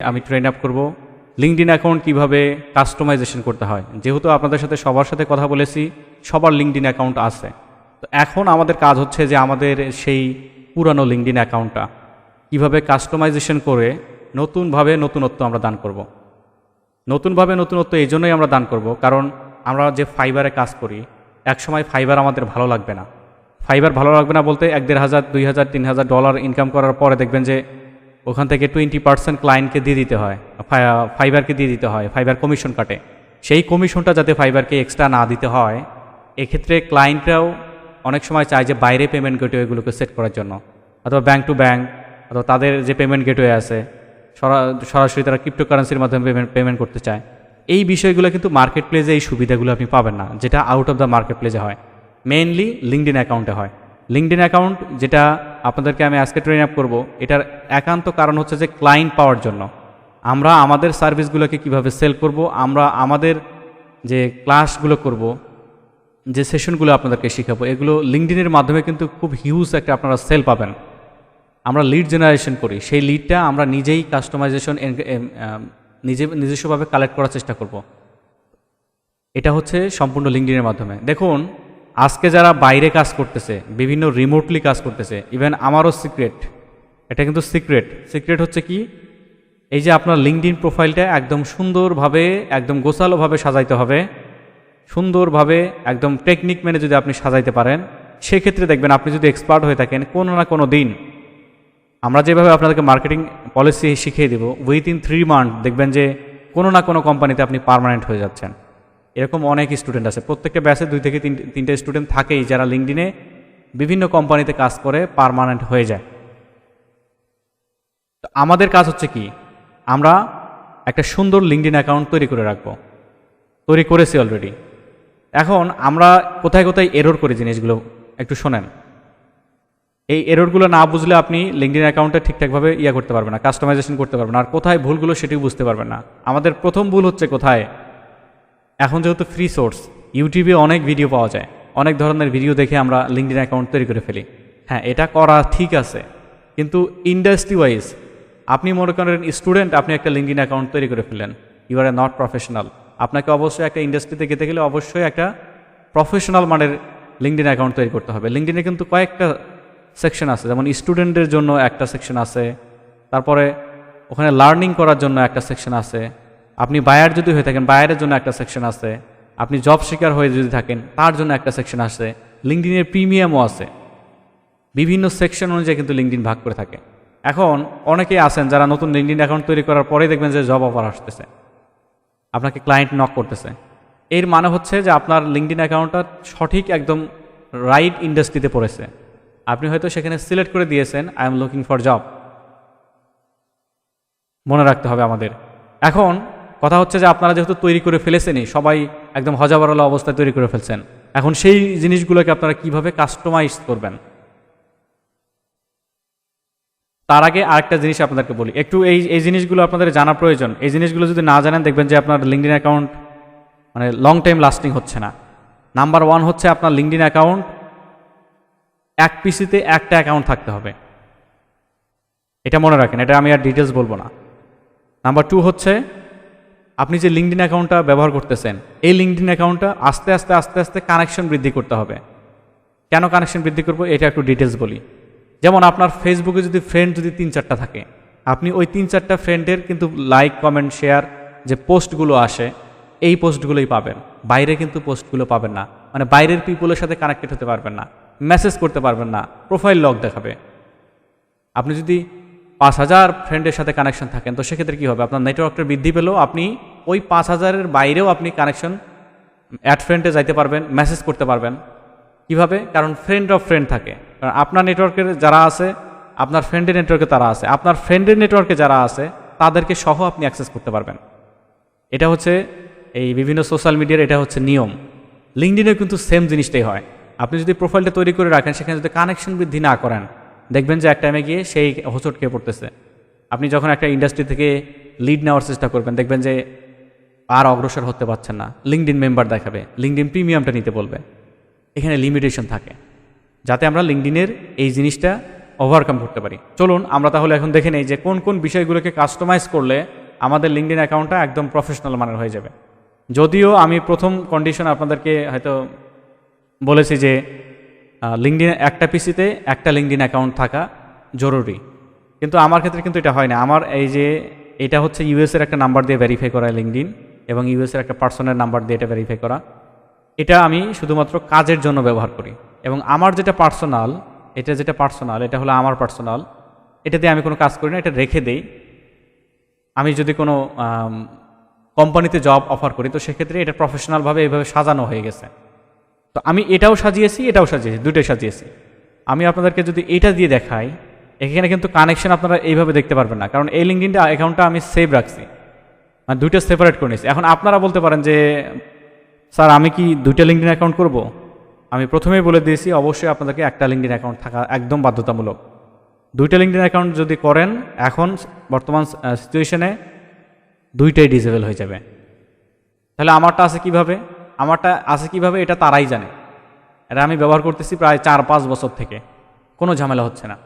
আমি train up করব। LinkedIn account কীভাবে কাস্টমাইজেশন করতে হয়? যেহেতু আপনাদের সাথে সবার সাথে কথা বলেছি, সবার লিঙ্কডিন অ্যাকাউন্ট আছে। তো এখন আমাদের কাজ হচ্ছে যে আমাদের সেই পুরানো লিঙ্কডিন অ্যাকাউন্টটা কীভাবে কাস্টমাইজেশন করে নতুনভাবে নতুনত্ব আমরা দান করব। নতুনভাবে নতুনত্ব এই জন্যই আমরা দান করব, কারণ আমরা যে ফাইবারে কাজ করি এক সময় ফাইবার আমাদের ভালো লাগবে না। ফাইবার ভালো লাগবে না বলতে এক দেড় হাজার, দুই হাজার, তিন হাজার ডলার ইনকাম করার পরে দেখবেন যে ওখান থেকে টোয়েন্টি পার্সেন্ট ক্লায়েন্টকে দিয়ে দিতে হয় ফাইবারকে দিয়ে দিতে হয় ফাইবার কমিশন কাটে। সেই কমিশনটা যাতে ফাইবারকে এক্সট্রা না দিতে হয়, এক্ষেত্রে ক্লায়েন্টরাও অনেক সময় চায় যে বাইরে পেমেন্ট গেটওয়ে এগুলোকে সেট করার জন্য। অথবা ব্যাংক টু ব্যাংক অথবা তাদের যে পেমেন্ট গেটওয়ে আছে, সরা- সরাসরি তারা ক্রিপ্টোকারেন্সির মাধ্যমে পেমেন্ট পেমেন্ট করতে চায়। এই বিষয়গুলো কিন্তু মার্কেট প্লেসে এই সুবিধাগুলো আপনি পাবেন না, যেটা আউট অফ দ্য মার্কেট প্লেসে হয়। মেইনলি লিঙ্কডিন অ্যাকাউন্টে হয়। লিঙ্কডিন অ্যাকাউন্ট যেটা আপনাদেরকে আমি আজকে ট্রেন আপ করব। এটার একান্ত কারণ হচ্ছে যে ক্লায়েন্ট পাওয়ার জন্য। আমরা আমাদের সার্ভিসগুলোকে কীভাবে সেল করব, আমরা আমাদের যে ক্লাসগুলো করব, যে সেশনগুলো আপনাদেরকে শেখাবো, এগুলো লিঙ্কডিনের মাধ্যমে কিন্তু খুব হিউজ একটা আপনারা সেল পাবেন। আমরা লিড জেনারেশন করি। সেই লিডটা আমরা নিজেই কাস্টমাইজেশন নিজে, নিজস্বভাবে কালেক্ট করার চেষ্টা করব। এটা হচ্ছে সম্পূর্ণ লিঙ্কডিনের মাধ্যমে। দেখুন আজকে যারা বাইরে কাজ করতেছে, বিভিন্ন রিমোটলি কাজ করতেছে ইভেন আমারও সিক্রেট এটা কিন্তু সিক্রেট সিক্রেট হচ্ছে কি? এই যে আপনার লিঙ্কডিন প্রোফাইলটা একদম সুন্দরভাবে, একদম গোছালোভাবে সাজাইতে হবে, সুন্দরভাবে একদম টেকনিক মেনে যদি আপনি সাজাইতে পারেন, সেক্ষেত্রে দেখবেন আপনি যদি এক্সপার্ট হয়ে থাকেন, কোনো না কোনো দিন, আমরা যেভাবে আপনাদেরকে মার্কেটিং পলিসি শিখিয়ে দেব উইথিন থ্রি মান্থ দেখবেন যে কোনো না কোনো কোম্পানিতে আপনি পারমানেন্ট হয়ে যাচ্ছেন। এরকম অনেক স্টুডেন্ট আছে। প্রত্যেকটা ব্যাচে দুই থেকে তিন তিনটে স্টুডেন্ট থাকেই যারা লিঙ্কডিনে বিভিন্ন কোম্পানিতে কাজ করে পার্মানেন্ট হয়ে যায়। তো আমাদের কাজ হচ্ছে কি? আমরা একটা সুন্দর লিঙ্কডিন অ্যাকাউন্ট তৈরি করে রাখব। তৈরি করেছি অলরেডি এখন আমরা কোথায় কোথায় এরর করি জিনিসগুলো একটু শোনেন। এই এররগুলো না বুঝলে আপনি লিঙ্কডিন অ্যাকাউন্টে ঠিকঠাকভাবে ইয়ে করতে পারবেন না কাস্টমাইজেশন করতে পারবেন আর কোথায় ভুলগুলো সেটিও বুঝতে পারবেন না। আমাদের প্রথম ভুল হচ্ছে কোথায়? এখন যেহেতু ফ্রি সোর্স ইউটিউবে অনেক ভিডিও পাওয়া যায়। অনেক ধরনের ভিডিও দেখে আমরা লিঙ্কডিন অ্যাকাউন্ট তৈরি করে ফেলি। হ্যাঁ এটা করা ঠিক আছে। কিন্তু ইন্ডাস্ট্রি ওয়াইজ আপনি মনে করেন স্টুডেন্ট আপনি একটা লিঙ্কডিন অ্যাকাউন্ট তৈরি করে ফেললেন। You are a not professional আপনাকে অবশ্যই একটা ইন্ডাস্ট্রিতে যেতে গেলে অবশ্যই একটা প্রফেশনাল মানের লিঙ্কডিন অ্যাকাউন্ট তৈরি করতে হবে। লিঙ্কডিনে কিন্তু কয়েকটা সেকশন আছে। যেমন স্টুডেন্টদের জন্য একটা সেকশন আছে। তারপরে ওখানে লার্নিং করার জন্য একটা সেকশন আছে। আপনি বায়ার যদি হয়ে থাকেন, বায়ারের জন্য একটা সেকশন আছে। আপনি জব শিকার হয়ে যদি থাকেন, তার জন্য একটা সেকশন আছে। লিঙ্কডিনের প্রিমিয়ামও আছে। বিভিন্ন সেকশন অনুযায়ী কিন্তু লিঙ্কডিন ভাগ করে থাকে। এখন অনেকেই আছেন যারা নতুন লিঙ্কডিন অ্যাকাউন্ট তৈরি করার পরে দেখবেন যে জব অফার আসতেছে। আপনাকে ক্লায়েন্ট নক করতেছে। এর মানে হচ্ছে যে আপনার লিঙ্কডিন অ্যাকাউন্টটা সঠিক একদম রাইট ইন্ডাস্ট্রিতে পড়েছে। আপনি হয়তো সেখানে সিলেক্ট করে দিয়েছেন I am looking for job মনে রাখতে হবে আমাদের। এখন কথা হচ্ছে যে আপনারা যেহেতু তৈরি করে ফেলেছেনই, সবাই একদম হজাবারলা অবস্থায় তৈরি করে ফেলছেন। এখন সেই জিনিসগুলোকে আপনারা কীভাবে কাস্টমাইজ করবেন? তার আগে আরেকটা জিনিস আপনাদেরকে বলি। একটু এই এই জিনিসগুলো আপনাদের জানা প্রয়োজন। এই জিনিসগুলো যদি না জানেন, দেখবেন যে আপনার লিঙ্কডিন অ্যাকাউন্ট মানে লং টাইম লাস্টিং হচ্ছে না। নাম্বার ওয়ান হচ্ছে আপনার লিঙ্কডিন অ্যাকাউন্ট এক পিসিতে একটা অ্যাকাউন্ট থাকতে হবে। এটা মনে রাখেন, এটা আমি আর ডিটেলস বলব না। নাম্বার টু হচ্ছে আপনি যে লিঙ্কডিন অ্যাকাউন্টটা ব্যবহার করতেছেন, এই লিঙ্কডিন অ্যাকাউন্টটা আস্তে আস্তে আস্তে আস্তে কানেকশন বৃদ্ধি করতে হবে। কেন কানেকশন বৃদ্ধি করব? এটা একটু ডিটেলস বলি। যেমন আপনার ফেসবুকে যদি ফ্রেন্ড যদি তিন চারটা থাকে, আপনি ওই তিন চারটা ফ্রেন্ডের কিন্তু লাইক কমেন্ট শেয়ার যে পোস্টগুলো আসে, এই পোস্টগুলোই পাবেন। বাইরে কিন্তু পোস্টগুলো পাবেন না। মানে বাইরের পিপুলের সাথে কানেক্টেড হতে পারবেন না। মেসেজ করতে পারবেন না। প্রোফাইল লগ দেখাবে। আপনি যদি পাঁচ হাজার ফ্রেন্ডের সাথে কানেকশন থাকেন। তো সেক্ষেত্রে কী হবে? আপনার নেটওয়ার্কটা বৃদ্ধি পেলেও আপনি ওই পাঁচ হাজারের বাইরেও আপনি কানেকশন অ্যাড ফ্রেন্ডে যাইতে পারবেন মেসেজ করতে পারবেন। কীভাবে? কারণ ফ্রেন্ড অফ ফ্রেন্ড থাকে। কারণ আপনার নেটওয়ার্কের যারা আছে, আপনার ফ্রেন্ডের নেটওয়ার্কে তারা আছে। আপনার ফ্রেন্ডের নেটওয়ার্কে যারা আছে, তাদেরকে সহ আপনি অ্যাক্সেস করতে পারবেন। এটা হচ্ছে এই বিভিন্ন সোশ্যাল মিডিয়ার এটা হচ্ছে নিয়ম। লিঙ্কডিনে কিন্তু সেম জিনিসটাই হয়। আপনি যদি প্রোফাইলটা তৈরি করে রাখেন, সেখানে যদি কানেকশন বৃদ্ধি না করেন দেখবেন যে এক টাইমে গিয়ে সেই হোঁচট খেয়ে পড়তেছে। আপনি যখন একটা ইন্ডাস্ট্রি থেকে লিড নেওয়ার চেষ্টা করবেন, দেখবেন যে আর অগ্রসর হতে পারছেন না। লিঙ্কডিন মেম্বার দেখাবে লিঙ্কডিন প্রিমিয়ামটা নিতে বলবে। এখানে লিমিটেশন থাকে। যাতে আমরা লিঙ্কডিনের এই জিনিসটা ওভারকাম করতে পারি। চলুন, আমরা তাহলে এখন দেখে নেই যে কোন কোন বিষয়গুলোকে কাস্টমাইজ করলে আমাদের লিঙ্কডিন অ্যাকাউন্টটা একদম প্রফেশনাল মানের হয়ে যাবে। যদিও আমি প্রথম কন্ডিশন আপনাদেরকে হয়তো বলেছি যে লিঙ্কডিন একটা পিসিতে একটা লিঙ্কডিন অ্যাকাউন্ট থাকা জরুরি। কিন্তু আমার ক্ষেত্রে কিন্তু এটা হয় না। আমার এই যে এটা হচ্ছে ইউএসের একটা নাম্বার দিয়ে ভেরিফাই করা লিঙ্কডিন এবং ইউএসের একটা পার্সনের নাম্বার দিয়ে এটা ভেরিফাই করা। এটা আমি শুধুমাত্র কাজের জন্য ব্যবহার করি। এবং আমার যেটা পার্সোনাল এটা যেটা পার্সোনাল এটা হলো আমার পার্সোনাল এটা দিয়ে আমি কোনো কাজ করি না, এটা রেখে দেই। আমি যদি কোনো কোম্পানিতে জব অফার করি, তো সেক্ষেত্রে এটা প্রফেশনালভাবে এইভাবে সাজানো হয়ে গেছে। তো আমি এটাও সাজিয়েছি এটাও সাজিয়েছি দুটোই সাজিয়েছি। আমি আপনাদেরকে যদি এটা দিয়ে দেখাই, এখানে কিন্তু কানেকশন আপনারা এইভাবে দেখতে পারবেন না। কারণ এই লিঙ্কডিনটা অ্যাকাউন্টটা আমি সেভ রাখছি। মানে দুইটা সেপারেট করে নিয়েছি। এখন আপনারা বলতে পারেন যে, স্যার, আমি কি দুইটা লিঙ্কডিন অ্যাকাউন্ট করব? আমি প্রথমেই বলে দিয়েছি, অবশ্যই আপনাদেরকে একটা লিঙ্কডিন অ্যাকাউন্ট থাকা একদম বাধ্যতামূলক। দুইটা লিঙ্কডিন অ্যাকাউন্ট যদি করেন, এখন বর্তমান সিচুয়েশনে দুইটাই ডিজেবল হয়ে যাবে। তাহলে আমারটা আছে কীভাবে? আমারটা আছে কীভাবে এটা তারাই জানে। এটা আমি ব্যবহার করতেছি প্রায় চার পাঁচ বছর থেকে। কোনো ঝামেলা হচ্ছে না।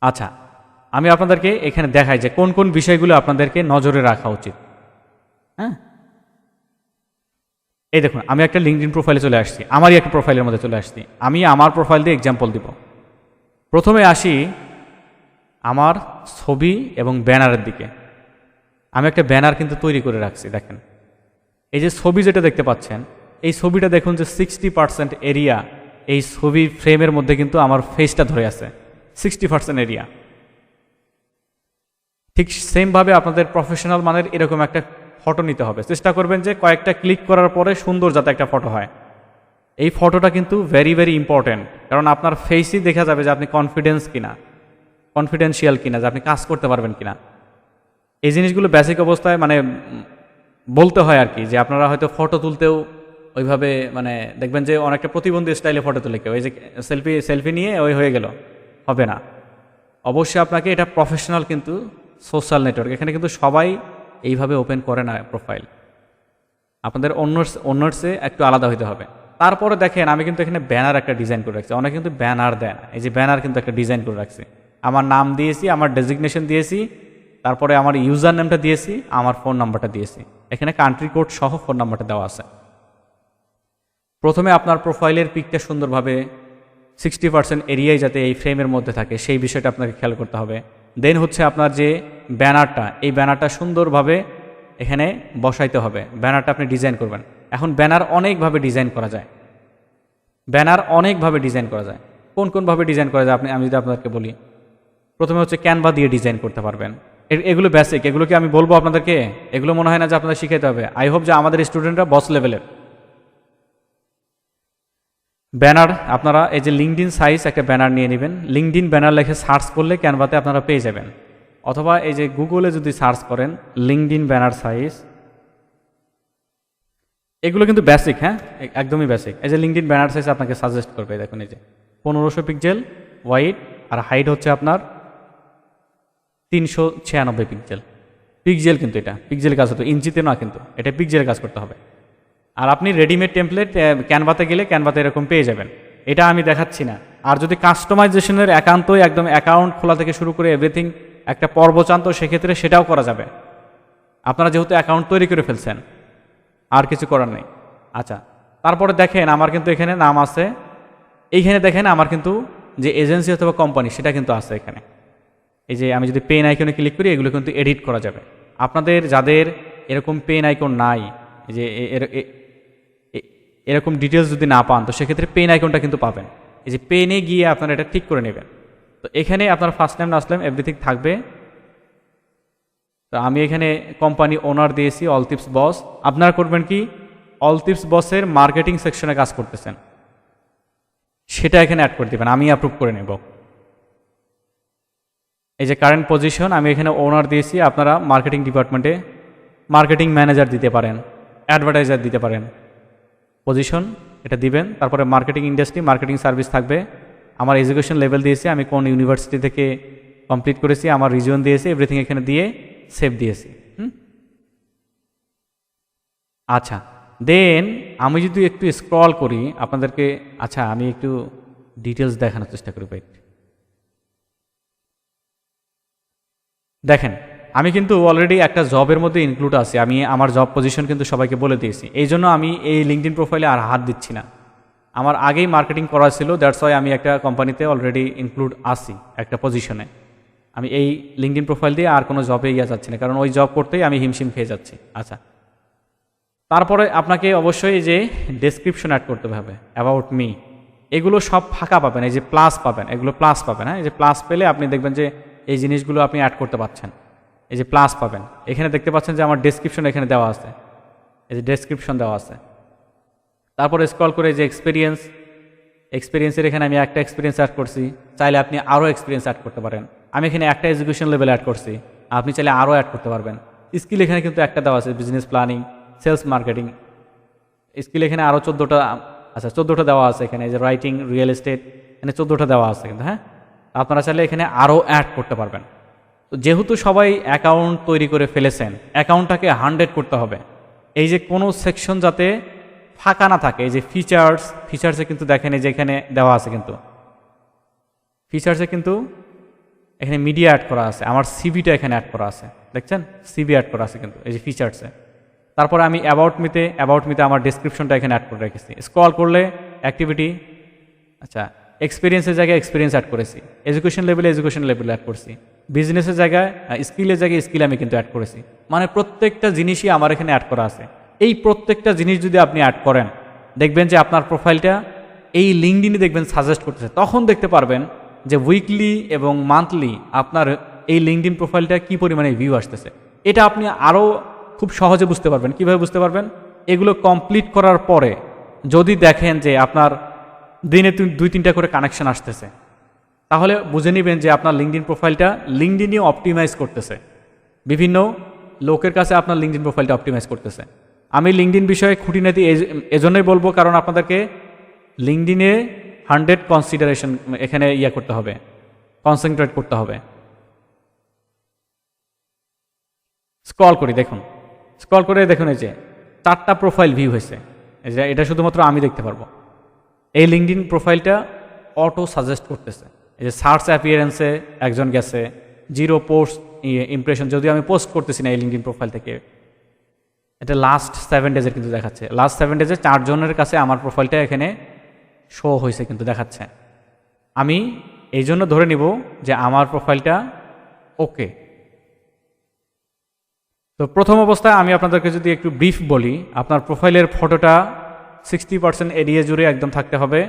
আচ্ছা আমি আপনাদেরকে এখানে দেখাই যে কোন কোন বিষয়গুলো আপনাদেরকে নজরে রাখা উচিত। হ্যাঁ? এই দেখুন, আমি একটা লিঙ্কডিন প্রোফাইলে চলে আসছি। আমারই একটা প্রোফাইলের মধ্যে চলে আসছি। আমি আমার প্রোফাইল দিয়ে এক্সাম্পল দিব। প্রথমে আসি আমার ছবি এবং ব্যানারের দিকে। আমি একটা ব্যানার কিন্তু তৈরি করে রাখছি, দেখেন। এই যে ছবি যেটা দেখতে পাচ্ছেন, এই ছবিটা দেখুন যে সিক্সটি পার্সেন্ট এরিয়া এই ছবির ফ্রেমের মধ্যে কিন্তু আমার ফেসটা ধরে আছে সিক্সটি পার্সেন্ট এরিয়া ঠিক সেমভাবে আপনাদের প্রফেশনাল মানের এরকম একটা ফটো নিতে হবে। চেষ্টা করবেন যে কয়েকটা ক্লিক করার পরে সুন্দর যাতে একটা ফটো হয়। এই ফটোটা কিন্তু ভেরি ভেরি ইম্পর্ট্যান্ট কারণ আপনার ফেসই দেখা যাবে যে আপনি কনফিডেন্স কিনা কনফিডেন্সিয়াল কিনা, যে আপনি কাজ করতে পারবেন কিনা। এই জিনিসগুলো বেসিক অবস্থায় মানে বলতে হয় আর কি, যে আপনারা হয়তো ফটো তুলতেও ওইভাবে মানে দেখবেন যে অনেকটা প্রতিবন্ধী স্টাইলে ফটো তুলে কেউ ওই যে সেলফি সেলফি নিয়ে ওই হয়ে গেল, হবে না। অবশ্যই আপনাকে এটা প্রফেশনাল কিন্তু সোশ্যাল নেটওয়ার্ক এখানে কিন্তু সবাই এইভাবে ওপেন করে না প্রোফাইল আপনাদের অন্য অন্যসে একটু আলাদা হইতে হবে। তারপরে দেখেন, আমি কিন্তু এখানে ব্যানার একটা ডিজাইন করে রাখছি। অনেকে কিন্তু ব্যানার দেন, এই যে ব্যানার কিন্তু একটা ডিজাইন করে রাখছি। আমার নাম দিয়েছি, আমার ডেজিগনেশন দিয়েছি, তারপরে আমার ইউজার নেমটা দিয়েছি, আমার ফোন নাম্বারটা দিয়েছি। এখানে কান্ট্রি কোড সহ ফোন নাম্বারটা দেওয়া আছে। প্রথমে আপনার প্রোফাইলের পিকটা সুন্দরভাবে সিক্সটি পার্সেন্ট এরিয়ায় যাতে এই ফ্রেমের মধ্যে থাকে, সেই বিষয়টা আপনাকে খেয়াল করতে হবে। দেন হচ্ছে আপনার যে ব্যানারটা, এই ব্যানারটা সুন্দরভাবে এখানে বসাইতে হবে। ব্যানারটা আপনি ডিজাইন করবেন। এখন ব্যানার অনেকভাবে ডিজাইন করা যায়। ব্যানার অনেকভাবে ডিজাইন করা যায়। কোন কোনভাবে ডিজাইন করা যায় আপনি আমি যদি আপনাদেরকে বলি, প্রথমে হচ্ছে ক্যানভা দিয়ে ডিজাইন করতে পারবেন। এগুলো বেসিক এগুলো কি আমি বলব আপনাদেরকে? এগুলো মনে হয় না যে আপনাদের শিখাতে হবে। আই হোপ যে আমাদের স্টুডেন্টরা বস লেভেলের ব্যানার আপনারা এই যে লিঙ্কডিন সাইজ একটা ব্যানার নিয়ে নেবেন। লিঙ্কডিন ব্যানার লেখে সার্চ করলে ক্যানভাতে আপনারা পেয়ে যাবেন। অথবা এই যে গুগলে যদি সার্চ করেন লিঙ্কডিন ব্যানার সাইজ এগুলো কিন্তু বেসিক হ্যাঁ? একদমই বেসিক এই যে লিঙ্কডিন ব্যানার সাইজ আপনাকে সাজেস্ট করবে, দেখুন এই যে। পনেরোশো পিক্সেল হোয়াইট আর হাইট হচ্ছে আপনার তিনশো ছিয়ানব্বই পিক্সেল পিক্সেল কিন্তু এটা। পিক্সেল কাজ হতো ইঞ্চিতে না কিন্তু। এটা পিক্সেলের কাজ করতে হবে। আর আপনি রেডিমেড টেমপ্লেট ক্যানভাতে গেলে ক্যানভাতে এরকম পেয়ে যাবেন। এটা আমি দেখাচ্ছি না। আর যদি কাস্টমাইজেশনের একান্তই একদম অ্যাকাউন্ট খোলা থেকে শুরু করে এভরিথিং একটা পর্ব চান, তো সেক্ষেত্রে সেটাও করা যাবে। আপনারা যেহেতু অ্যাকাউন্ট তৈরি করে ফেলছেন, আর কিছু করার নেই। আচ্ছা তারপরে দেখেন আমার কিন্তু এখানে নাম আছে। এইখানে দেখেন আমার কিন্তু যে এজেন্সি অথবা কোম্পানি সেটা কিন্তু আছে এখানে। এই যে আমি যদি পেন আইকনে ক্লিক করি, এগুলো কিন্তু এডিট করা যাবে। আপনাদের যাদের এরকম পেন আইকন নাই যে এরকম ডিটেলস যদি না পান, তো সেক্ষেত্রে পেন আইকনটা কিন্তু পাবেন। এই যে পেনে গিয়ে আপনারা এটা ঠিক করে নেবেন। তো এখানে আপনার first name last name everything থাকবে। তো আমি এখানে কোম্পানি ওনার দিয়েছি অলটিপস বস আপনারা করবেন কি? অলটিপস বসের মার্কেটিং সেকশনে কাজ করতেছেন। সেটা এখানে অ্যাড করে দেবেন, আমি অ্যাপ্রুভ করে নেব। এই যে কারেন্ট পজিশন আমি এখানে ওনার দিয়েছি, আপনারা মার্কেটিং ডিপার্টমেন্টে মার্কেটিং ম্যানেজার দিতে পারেন অ্যাডভার্টাইজার দিতে পারেন। পজিশন এটা দিবেন, তারপরে মার্কেটিং ইন্ডাস্ট্রি মার্কেটিং সার্ভিস থাকবে। আমার এডুকেশন লেভেল দিয়েছি, আমি কোন ইউনিভার্সিটি থেকে কমপ্লিট করেছি, আমার রিজন দিয়েছি এভরিথিং এখানে দিয়ে সেভ দিয়েছি, হুম? আচ্ছা দেন আমি যদি একটু স্ক্রল করি, আপনাদেরকে আচ্ছা আমি একটু ডিটেলস দেখানোর চেষ্টা করি, wait। দেখেন, আমি কিন্তু অলরেডি একটা জবের মধ্যে ইনক্লুড আছি। আমি আমার জব পজিশন কিন্তু সবাইকে বলে দিয়েছি। এই জন্য আমি এই লিঙ্কডিন প্রোফাইলে আর হাত দিচ্ছি না। আমার আগেই মার্কেটিং করা ছিল দ্যাটস ওয়াই আমি একটা কোম্পানিতে অলরেডি ইনক্লুড আছি, একটা পজিশনে আমি এই লিঙ্কডিন প্রোফাইল দিয়ে আর কোনো জবে ইয়ে যাচ্ছি না, কারণ ওই জব করতেই আমি হিমশিম খেয়ে যাচ্ছি। আচ্ছা। তারপরে আপনাকে অবশ্যই যে ডেসক্রিপশন অ্যাড করতে হবে অ্যাবাউট মি এগুলো সব ফাঁকা পাবেন, এই যে প্লাস পাবেন, এগুলো প্লাস পাবেন হ্যাঁ? এই যে প্লাস পেলে আপনি দেখবেন যে এই জিনিসগুলো আপনি অ্যাড করতে পারছেন এই যে প্লাস পাবেন। এখানে দেখতে পাচ্ছেন যে আমার ডেসক্রিপশন এখানে দেওয়া আছে। এই যে ডেসক্রিপশন দেওয়া আছে। তারপরে স্ক্রল করে যে এক্সপিরিয়েন্স এক্সপিরিয়েন্সের এখানে আমি একটা এক্সপিরিয়েন্স অ্যাড করছি। চাইলে আপনি আরও এক্সপিরিয়েন্স অ্যাড করতে পারেন। আমি এখানে একটা এডুকেশন লেভেল অ্যাড করছি। আপনি চাইলে আরও অ্যাড করতে পারবেন। স্কিল এখানে কিন্তু একটা দেওয়া আছে business planning sales marketing skill এখানে আরও চোদ্দোটা আচ্ছা চোদ্দোটা দেওয়া আছে এখানে। এই যে রাইটিং রিয়েল এস্টেট এখানে চোদ্দোটা দেওয়া আছে কিন্তু হ্যাঁ? আপনারা চাইলে এখানে আরও অ্যাড করতে পারবেন। তো যেহেতু সবাই অ্যাকাউন্ট তৈরি করে ফেলেছেন অ্যাকাউন্টটাকে হান্ড্রেড করতে হবে। এই যে কোনো সেকশন যাতে ফাঁকা না থাকে, এই যে ফিচার্স ফিচার্সে কিন্তু দেখেন এই যে এখানে দেওয়া আছে কিন্তু। ফিচার্সে কিন্তু এখানে মিডিয়া অ্যাড করা আছে, আমার সিবিটা এখানে অ্যাড করা আছে, দেখছেন? সিবি অ্যাড করা আছে কিন্তু, এই যে ফিচার্সে তারপরে আমি অ্যাবাউট মিতে অ্যাবাউট মিতে আমার ডিসক্রিপশনটা এখানে অ্যাড করে রেখেছি। স্ক্রল করলে অ্যাক্টিভিটি আচ্ছা এক্সপিরিয়েন্সের জায়গায় এক্সপিরিয়েন্স অ্যাড করেছি। এডুকেশন লেভেলে এডুকেশন লেভেলে অ্যাড করছি। বিজনেসের জায়গায় স্কিলের জায়গায় স্কিল আমি কিন্তু অ্যাড করেছি। মানে প্রত্যেকটা জিনিসই আমার এখানে অ্যাড করা আছে। এই প্রত্যেকটা জিনিস যদি আপনি অ্যাড করেন, দেখবেন যে আপনার প্রোফাইলটা এই লিঙ্কডিনে দেখবেন সাজেস্ট করতেছে। তখন দেখতে পারবেন যে উইকলি এবং মান্থলি আপনার এই লিঙ্কডিন প্রোফাইলটা কি পরিমাণে ভিউ আসতেছে। এটা আপনি আরও খুব সহজে বুঝতে পারবেন। কীভাবে বুঝতে পারবেন? এগুলো কমপ্লিট করার পরে যদি দেখেন যে আপনার দিনে দুই তিনটা করে কানেকশন আসতেছে। তাহলে বুঝে নেবেন যে আপনার লিঙ্কডিন প্রোফাইলটা লিঙ্কডিনই অপটিমাইজ করতেছে। বিভিন্ন লোকের কাছে আপনার লিঙ্কডিন প্রোফাইলটা অপটিমাইজ করতেছে। আমি লিঙ্কডিন বিষয়ে খুঁটিনাটি এজন্যই বলব, কারণ আপনাদেরকে লিঙ্কডিনে হান্ড্রেড কনসিডারেশন এখানে ইয়ে করতে হবে কনসেন্ট্রেট করতে হবে। স্ক্রল করি, দেখুন। স্ক্রল করে দেখুন এই যে, চারটা প্রোফাইল ভিউ হয়েছে। এই যে, এটা শুধুমাত্র আমি দেখতে পারব। এই লিঙ্কডিন প্রোফাইলটা অটো সাজেস্ট করতেছে। এই যে সার্চ অ্যাপিয়ারেন্সে একজন গেছে জিরো পোস্ট ইমপ্রেশন যদিও আমি পোস্ট করতেছি না এই লিঙ্কডিন প্রোফাইল থেকে। এটা লাস্ট সেভেন ডেজের কিন্তু দেখাচ্ছে। লাস্ট সেভেন ডেজে চারজনের কাছে আমার প্রোফাইলটা এখানে শো হয়েছে কিন্তু দেখাচ্ছে। আমি এই জন্য ধরে নিব যে আমার প্রোফাইলটা ওকে তো প্রথম অবস্থায় আমি আপনাদেরকে যদি একটু ব্রিফ বলি, আপনার প্রোফাইলের ফটোটা সিক্সটি পার্সেন্ট এরিয়া জুড়ে একদম থাকতে হবে,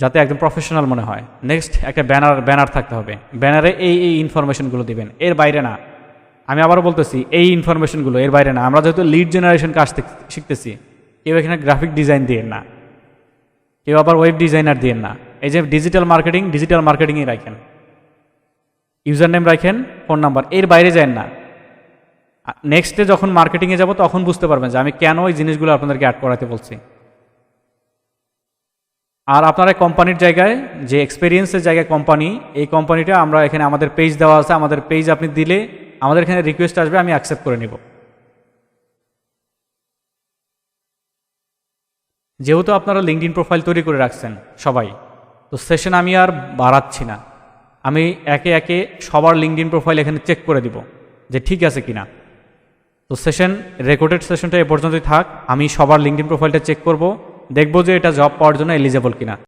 যাতে একদম প্রফেশনাল মনে হয়। নেক্সট একটা ব্যানার ব্যানার থাকতে হবে। ব্যানারে এই এই ইনফরমেশনগুলো দিবেন। এর বাইরে না। আমি আবারও বলতেছি, এই ইনফরমেশনগুলো এর বাইরে না। আমরা যেহেতু লিড জেনারেশন কাজ শিখতেছি, কেউ এখানে গ্রাফিক ডিজাইন দিয়ে না। কেউ আবার ওয়েব ডিজাইনার দিয়ে না। এই যে ডিজিটাল মার্কেটিং ডিজিটাল মার্কেটিংয়ে রাখেন। ইউজার নেম রাখেন ফোন নাম্বার এর বাইরে যান না। নেক্সটে যখন মার্কেটিংয়ে যাব, তখন বুঝতে পারবেন যে আমি কেন এই জিনিসগুলো আপনাদেরকে অ্যাড করাতে বলছি। আর আপনারা কোম্পানির জায়গায়, যে এক্সপিরিয়েন্সের জায়গায় কোম্পানি এই কোম্পানিটা আমরা এখানে আমাদের পেজ দেওয়া আছে, আমাদের পেজ আপনি দিলে আমাদের এখানে রিকোয়েস্ট আসবে, আমি অ্যাকসেপ্ট করে নিব। যেহেতু আপনারা লিঙ্কডিন প্রোফাইল তৈরি করে রাখছেন সবাই, তো সেশন আমি আর বাড়াচ্ছি না। আমি একে একে সবার লিঙ্কডিন প্রোফাইল এখানে চেক করে দিব যে ঠিক আছে কিনা। তো সেশন রেকর্ডেড সেশনটা এ পর্যন্তই থাক। আমি সবার লিঙ্কডিন প্রোফাইলটা চেক করব। দেখব যে এটা জব পাওয়ার জন্য এলিজেবল কিনা।